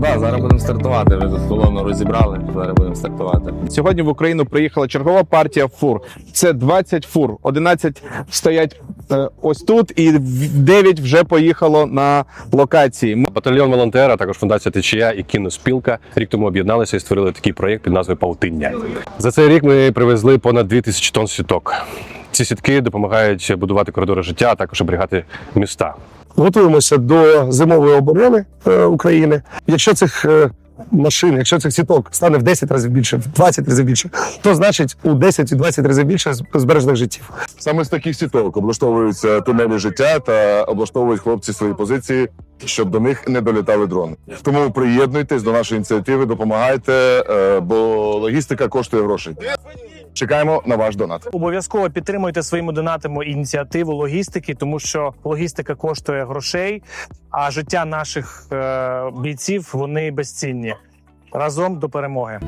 Да, зараз будемо стартувати. Ви тут колону розібрали. Зараз будемо стартувати. Сьогодні в Україну приїхала чергова партія фур. Це 20 фур. 11 стоять е, ось тут, і 9 вже поїхало на локації. Батальйон волонтера, також фундація Течія і кіноспілка рік тому об'єдналися і створили такий проєкт під назвою Паутиння. За цей рік ми привезли понад 2000 тонн сіток. Ці сітки допомагають будувати коридори життя, а також оберігати міста. Готуємося до зимової оборони е, України. Якщо цих е, машин, якщо цих сіток стане в 10 разів більше, в 20 разів більше, то значить у 10 і 20 разів більше з- збережених життів. Саме з таких сіток облаштовуються тунелі життя та облаштовують хлопці свої позиції, щоб до них не долітали дрони. Тому приєднуйтесь до нашої ініціативи, допомагайте, е, бо логістика коштує грошей. Чекаємо на ваш донат. Обов'язково підтримуйте своїми донатами ініціативу логістики, тому що логістика коштує грошей, а життя наших е, бійців вони безцінні. Разом до перемоги.